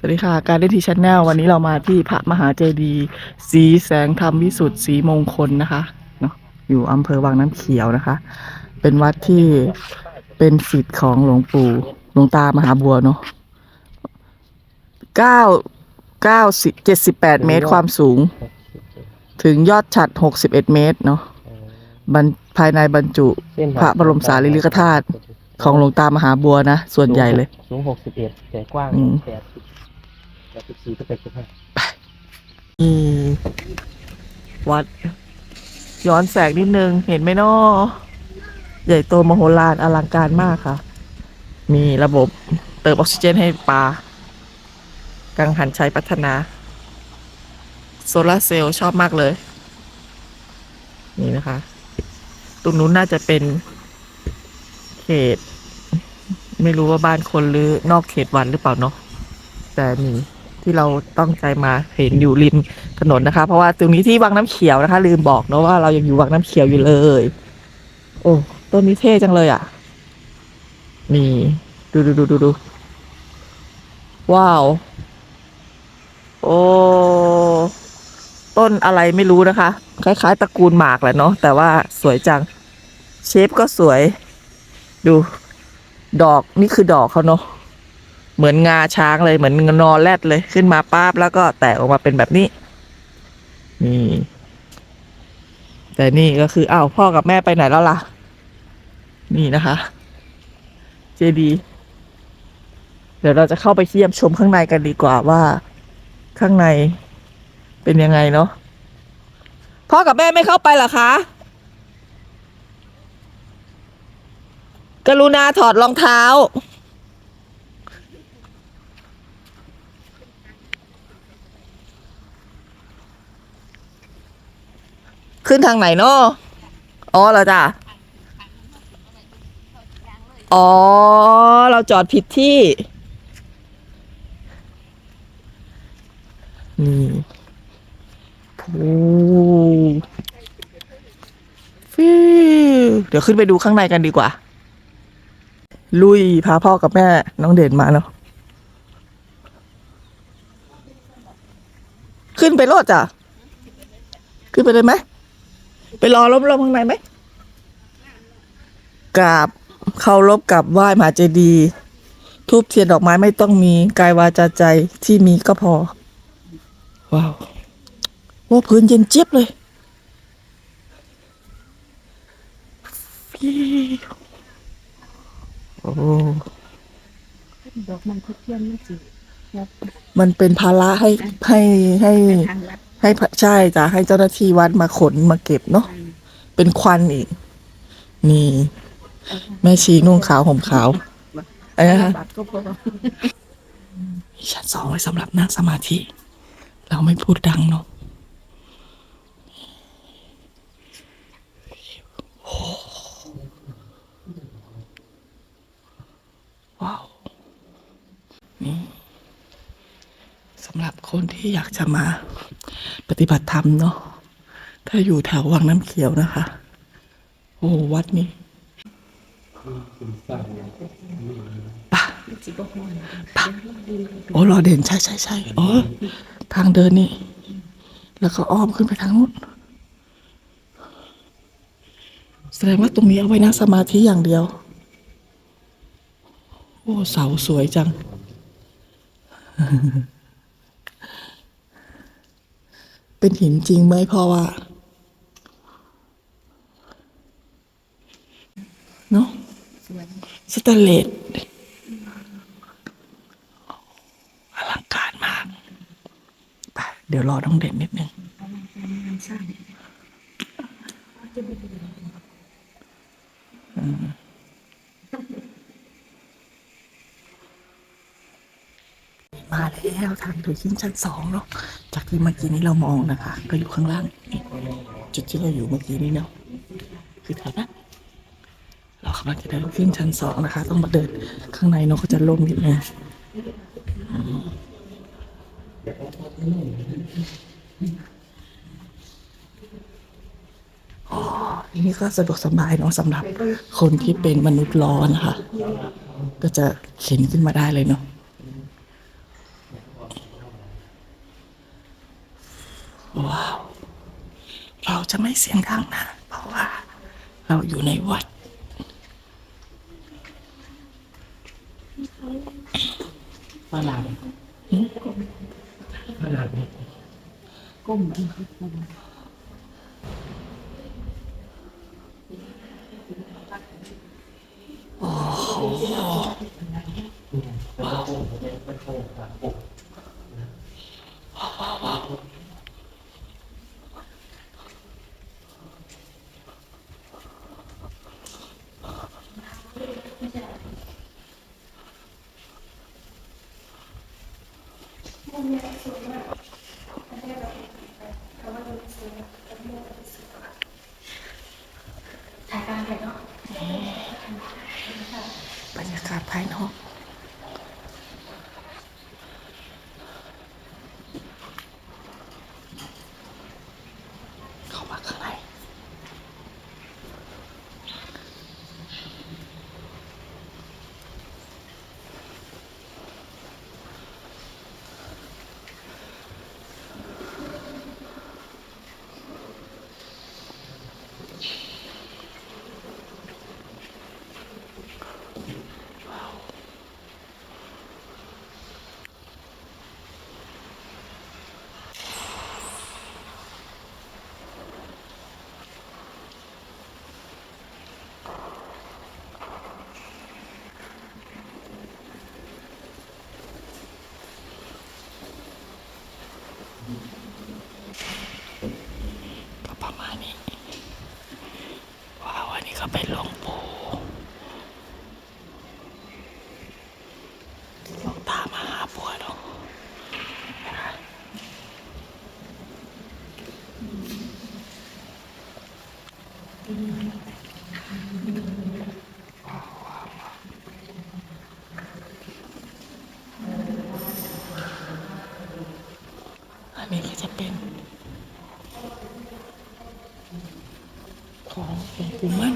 สวัสดีค่ะ การเล่นทีชแนลวันนี้เรามาที่พระมหาเจดีย์ศรีแสงธรรมวิสุทธิ์ศรีมงคลนะคะเนาะอยู่อำเภอวังน้ำเขียวนะคะ เป็นวัดที่เป็นสิทธิ์ของหลวงปู่หลวงตามหาบัวเนาะเก้าเก้าสิบเจ็ดสิบแปดเมตรความสูง ถึงยอดฉัดหกสิบเอ็ดเมตรเนาะบรรภายในบรรจุพระบรมสารีริกธาตุของหลวงตามหาบัวนะ ส่วนใหญ่เลย สูงหกสิบเอ็ดแต่กว้างอืมแปดสิบ แปดสิบสี่ถึงแปดสิบห้าอืมวัด ย้อนแสงนิดนึง เห็นไหมนาะใหญ่โตมโหฬารอลังการมากค่ะ มีระบบเติมออกซิเจนให้ปลา กังหันชัยพัฒนา โซลาร์เซลล์ชอบมากเลย นี่นะคะ ตรงนู้นน่าจะเป็น เขต ไม่รู้ว่าบ้านคนหรือนอกเขตวันหรือเปล่าเนาะแต่นี่ ที่เราต้องใจมาเห็นอยู่ริมถนนนะคะ เพราะว่าตรงนี้ที่วังน้ำเขียวนะคะ ลืมบอกเนาะว่าเรายังอยู่วังน้ำเขียวอยู่เลย โอ้ต้นนี้เท่จังเลยอะ นี่ดูดูดูดูดูว้าว โอ้ต้นอะไรไม่รู้นะคะ คล้าย ๆตระกูลหมากแหละเนาะแต่ว่าสวยจัง เชฟก็สวย ดู ดอกนี่คือดอกเขาเนาะ เหมือนงาช้างเลยเหมือนนอแรดเลยขึ้นมาป้าบแล้วก็แตกออกมาเป็นแบบนี้ นี่ แต่นี่ก็คืออ้าวพ่อกับแม่ไปไหนแล้วล่ะ นี่นะคะ เจดีเดี๋ยวเราจะเข้าไปเยี่ยมชมข้างในกันดีกว่าว่า ข้างในเป็นยังไงเนาะพ่อกับแม่ไม่เข้าไปหรอคะ กรุณาถอดรองเท้า ขึ้นทางไหนเนาะอ๋อเหรอจ้ะอ๋อ เราจอดผิดที่ นี่โอ้ฟิวเดี๋ยวขึ้นไปดูข้างในกันดีกว่า ลุยพาพ่อกับแม่น้องเด่นมาเนาะ ขึ้นไปรถจ้ะ ขึ้นไปเลยไหม ไปรอล้มๆข้างในไหมกราบเคารพกับไหว้มหาเจดีย์ทูบเทียนดอกไม้ไม่ต้องมีกายวาจาใจที่มีก็พอ ว้าวว่าพื้นเย็นเจี๊ยบเลยฟิวโอ้ดอกมันทุกเทียนไม่สิครับมันเป็นภาระให้ให้ให้ทางวัด ให้พระใช่จ้ะให้เจ้าหน้าที่วัดมาขนมาเก็บเนาะเป็นควันอีก นี่ แม่ชีนุ่งขาวห่มขาวอะไรนะคะบัตรก็พอชั้นสองไว้สำหรับนั่งสมาธิ เราไม่พูดดังเนาะโอ้ว้าว นี่ สำหรับคนที่อยากจะมาปฏิบัติธรรมเนาะถ้าอยู่แถววังน้ำเขียวนะคะ โอ้วัดนี้ปะสิบหกวันโอ้รอเด่นใช่ใช่ใช่อ๋อทางเดินนี่ แล้วก็อ้อมขึ้นไปทางนู้นแสดงว่าตรงนี้เอาไว้นั่งสมาธิอย่างเดียว โอ้ เสาสวยจัง เป็นหินจริงไหมพ่อว่าเนาะสแตนเลสอลังการมากไปเดี๋ยวรอต้องเด่นนิดนึงงานสร้างมา แล้วทางถึงขึ้นชั้นสองเนาะจากที่เมื่อกี้นี้เรามองนะคะ ก็อยู่ข้างล่าง จุดที่เราอยู่เมื่อกี้นี้เนาะคือแถวนั้นเรากำลังจะเดินขึ้นชั้นสองนะคะ ต้องมาเดินข้างในเนาะก็จะล่มนิดนึงอ๋อทีนี่ก็สะดวกสบายเนาะสำหรับคนที่เป็นมนุษย์ร้อนนะคะ ก็จะเข็นขึ้นมาได้เลยเนาะ ว้าวเราจะไม่เสียงดังนะเพราะว่า เราอยู่ในวัดฝรั่งฝรั่งก้มอันนี้มันบร ของหลวงปู่มั่น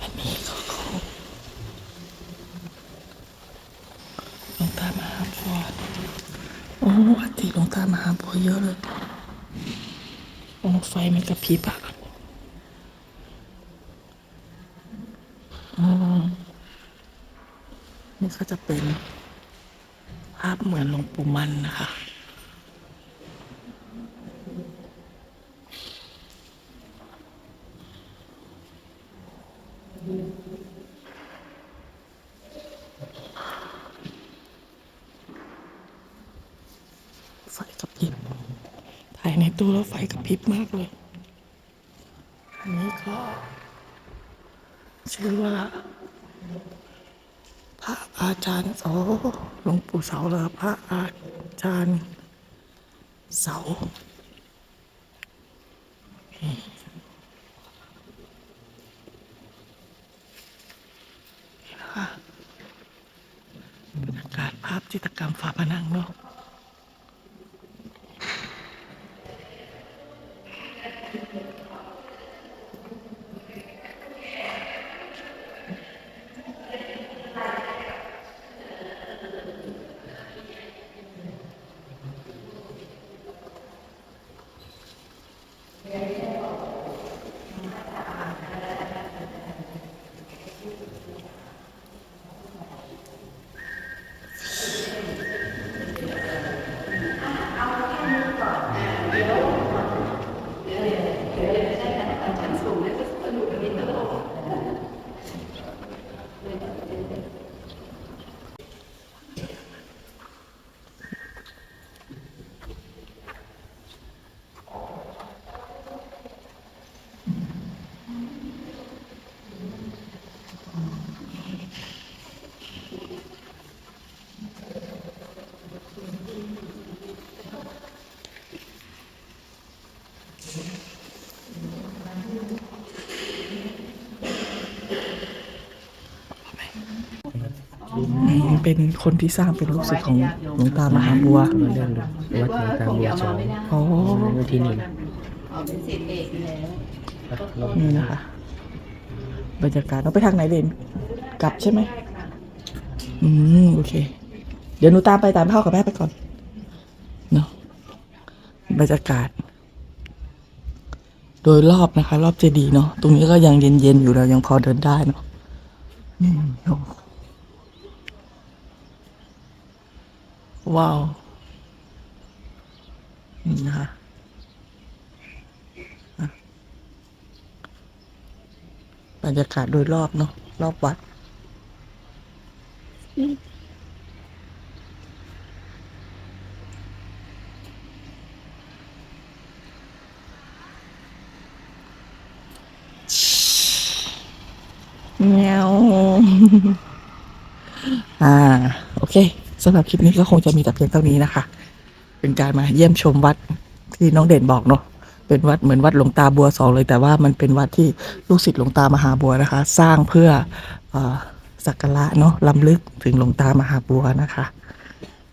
อันนี้ก็ของหลวงตามหาบัวโอ้อัฐิ หลวงตามหาบัวเยอะเลยโอ้ไฟมันกระพริบอะอืมนี่ก็จะเป็นภาพเหมือนหลวงปู่มันนะคะ ไฟกระพริบ ถ่ายในตู้แล้วไฟกระพริบมากเลย อันนี้ก็ชื่อว่า พระอาจารย์โอ้หลวงปู่เสาเลยพระอาจารย์เสานี่นะบรรยากาศภาพจิตรกรรมฝาผนังเนาะ เป็นคนที่สร้างเป็นลูกศิษย์ของหลวงตามหาบัวมาเรื่องวัดหลวงตาบัวสองโอ้วันที่นี่ออกเป็นสิทธิเอกอยู่แล้วเรานี่นะคะ บรรยากาศเราไปทางไหนเด่นกลับใช่ไหมอืมโอเค เดี๋ยวหนูตามไปตามพ่อกับแม่ไปก่อนเนาะบรรยากาศ โดยรอบนะคะ รอบเจดีย์เนาะตรงนี้ก็ยังเย็นๆอยู่เรายังพอเดินได้เนาะอืมโอ้ ว้าวนี่นะคะอะบรรยากาศโดยรอบเนาะรอบวัดเงี้ยวอ่า โอเค สำหรับคลิปนี้ก็คงจะมีแต่เพียงเท่านี้นะคะ เป็นการมาเยี่ยมชมวัดที่น้องเด่นบอกเนาะเป็นวัดเหมือนวัดหลวงตาบัวสองเลย แต่ว่ามันเป็นวัดที่ลูกศิษย์หลวงตามหาบัวนะคะ สร้างเพื่อออสักการะเนาะล้ำลึกถึงหลวงตามหาบัวนะคะ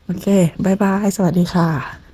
โอเคบายบาย สวัสดีค่ะ